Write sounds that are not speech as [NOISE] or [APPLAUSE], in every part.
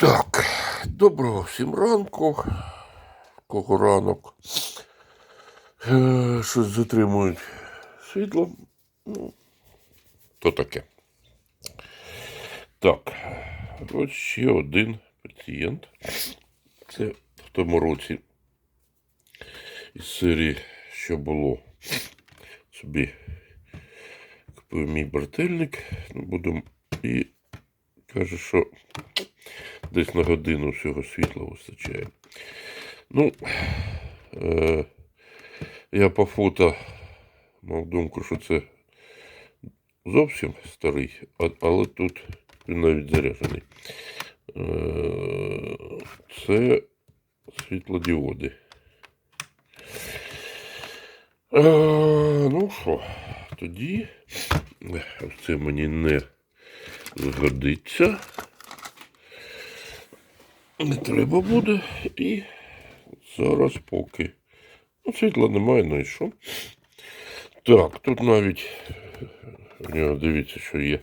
Так, доброго всім ранку. Кого ранок. Е, Щось затримують світло. Ну, то таке. Так, ось ще один пацієнт. Це в тому році із серії, що було собі купив мій брательник. Ну, Буду і каже, що десь на годину всього світла вистачає. Ну, е, я по фото мав думку, що це зовсім старий, але тут він навіть заряджений. Е, це світлодіоди. Е, ну що, тоді це мені не згодиться. Не треба буде. І зараз поки. Ну, світла немає, ну і що. Так, тут навіть в нього дивіться, що є.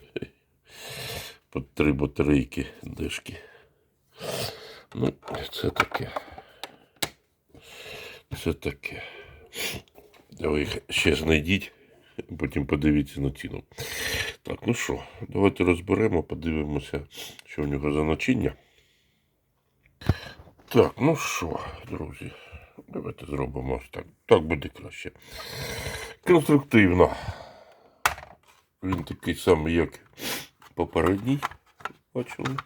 По три батарейки дешки. Ну, це таке. Це таке. Ви їх ще знайдіть, потім подивіться на ціну. Так, ну що, давайте розберемо, подивимося, що в нього за начиння. Так, ну що, друзі, давайте зробимо ось так. Так буде краще. Конструктивно. Він такий самий, як попередній. Бачили.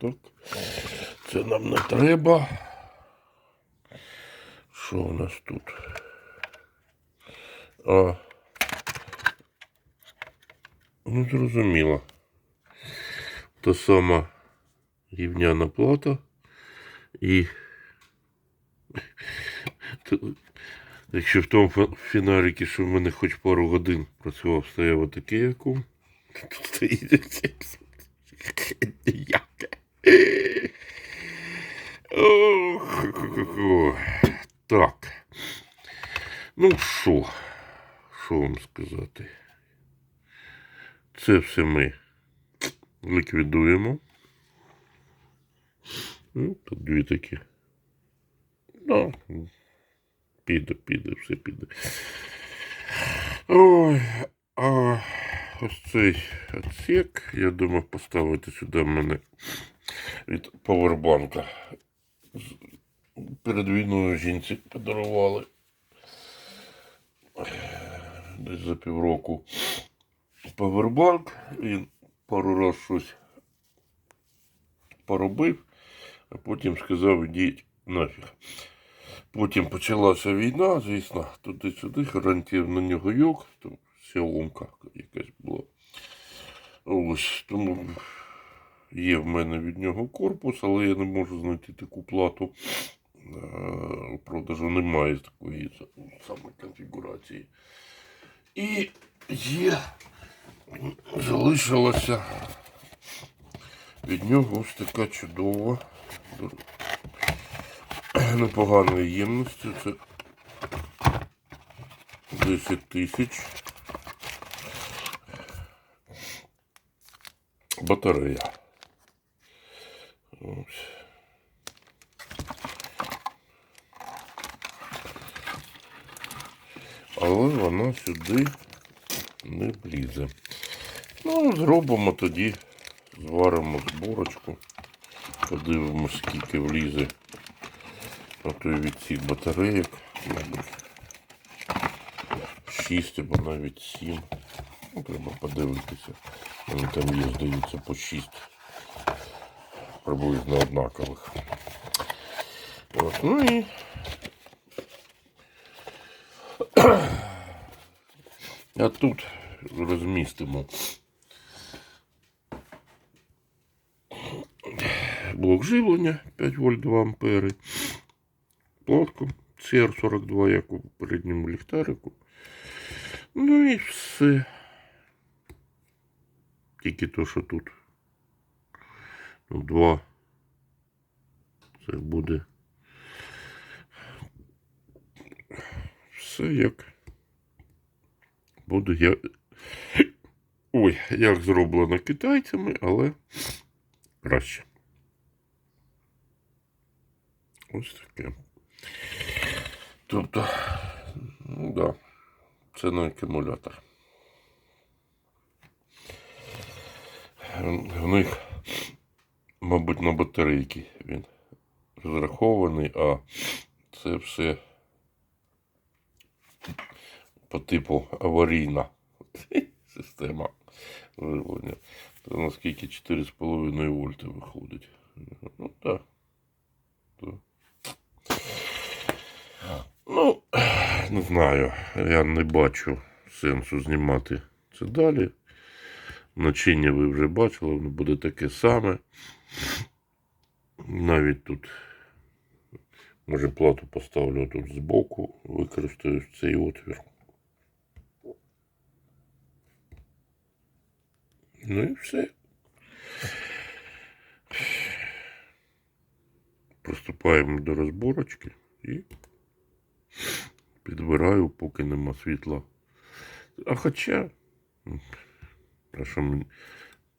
Так. Це нам не треба. Що у нас тут? А. Ну, зрозуміло. Та сама рівняна плата і [LAUGHS] якщо в тому фінаріки, що в мене хоч пару годин працював, стояв отакий якум. [LAUGHS] Тут стоїть. Так. Ну що, що вам сказати? Це все ми ліквідуємо. Ну, тут дві такі. Ну, піде, піде, все піде. Ой, а ось цей отсек, я думав поставити сюди в мене від павербанка. Перед війною жінці подарували десь за півроку павербанк. Він пару раз щось поробив, а потім сказав, ідіть нафіг. Потім почалася війна, звісно, туди-сюди, гарантів на нього йог, там сіомка якась була. Ось, тому є в мене від нього корпус, але я не можу знайти таку плату. Е, У продажу немає такої саме конфігурації. І є, залишилася від нього ось така чудова, непоганої ємності. Це 10 тисяч. Батарея. Ось. Але вона сюди не влізе. Ну, зробимо тоді, зваримо зборочку, подивимось, скільки влізе на той відсік батарейок. Мабуть, 6 або навіть 7. Ну, треба подивитися. Вони там є, здається, по 6 приблизно однакових. От, ну і а тут розмістимо блок живлення 5 вольт 2 ампери, платку CR42, як у передньому ліхтарику. Ну і все. Тільки то, що тут ну, два. Це буде все як буде я Ой, як зроблено китайцями, але краще. Ось таке. Тобто, ну да, це на акумулятор. В них, мабуть, на батарейки він розрахований, а це все по типу аварійна [LAUGHS] система живлення. То наскільки 4,5 вольта виходить. Ну так. так. Ну, не знаю. Я не бачу сенсу знімати це далі. Начиння ви вже бачили, воно буде таке саме. Навіть тут, може, плату поставлю тут збоку, використаю цей отвір. Ну і все. Приступаємо до розборочки і підбираю, поки нема світла. А хоча, а що мені,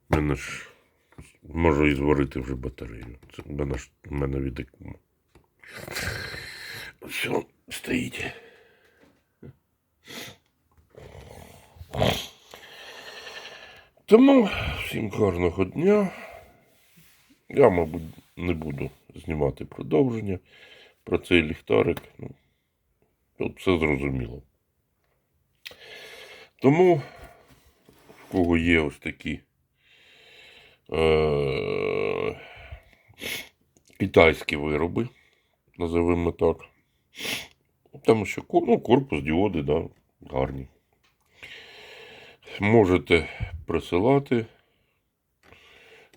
мене ж можу і зварити вже батарею. Це в мене ж в мене від екому. Все, стоїть. Тому всім гарного дня. Я, мабуть, не буду знімати продовження про цей ліхтарик. Ну, тут все зрозуміло. Тому, в кого є ось такі е- китайські вироби, називаємо так. Тому що ну, корпус діоди, да, гарні. Можете присилати.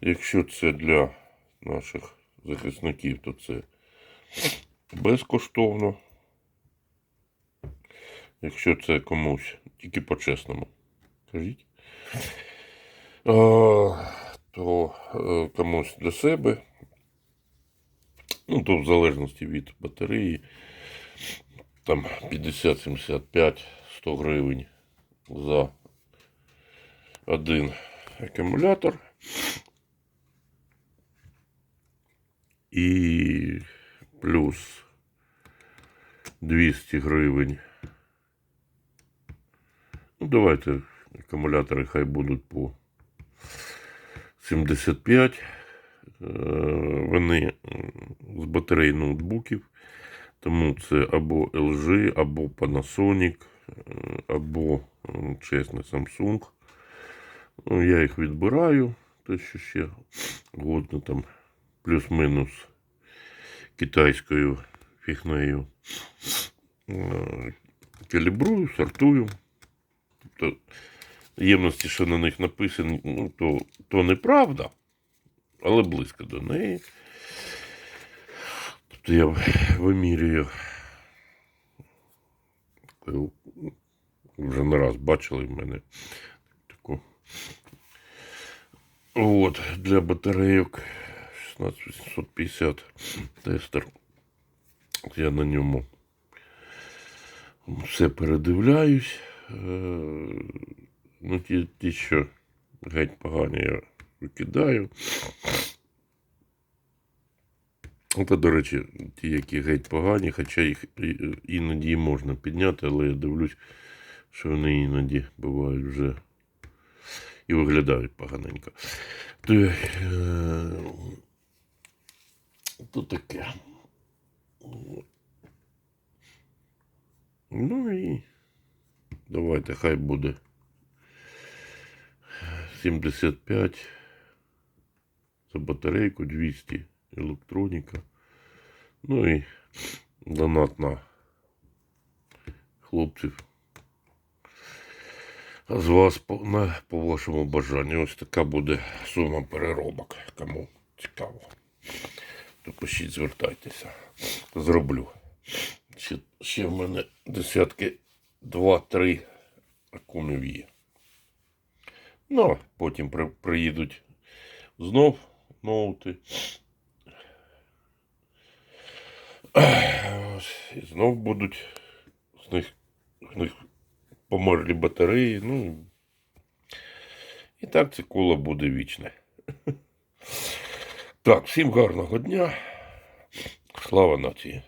Якщо це для наших захисників, то це безкоштовно. Якщо це комусь тільки по-чесному, кажіть. То е, комусь для себе. Ну, то в залежності від батареї. Там 50, 75, 100 гривень за один акумулятор. І плюс 200 гривень. Ну, давайте акумулятори хай будуть по 75. Е, Вони з батарей ноутбуків. Тому це або LG, або Panasonic, е, або м, чесно Samsung. Ну, я їх відбираю, те, що ще годно там плюс-мінус китайською фігнею. Е, Калібрую, сортую. Тобто ємності, що на них написані, ну, то, то неправда, але близько до неї. Тобто я вимірюю. Вже не раз бачили в мене. От, для батарейок 16850 тестер. Я на ньому все передивляюсь. Е, Ну, ті, ті, що геть погані, я викидаю. Це, до речі, ті, які геть погані, хоча їх іноді можна підняти, але я дивлюсь, що вони іноді бувають вже і виглядають поганенько. То, е, то таке. Ну і давайте, хай буде 75 за батарейку 200 електроніка. Ну і донат на хлопців. З вас на, по вашому бажанню. Ось така буде сума переробок. Кому цікаво. То пишіть, звертайтеся. Зроблю. Ще, ще в мене десятки 2-3 акумів є. Ну, потім при, приїдуть знов ноути. І знов будуть з них, з них померлі батареї. Ну, І так це коло буде вічне. Так, всім гарного дня. Слава нації.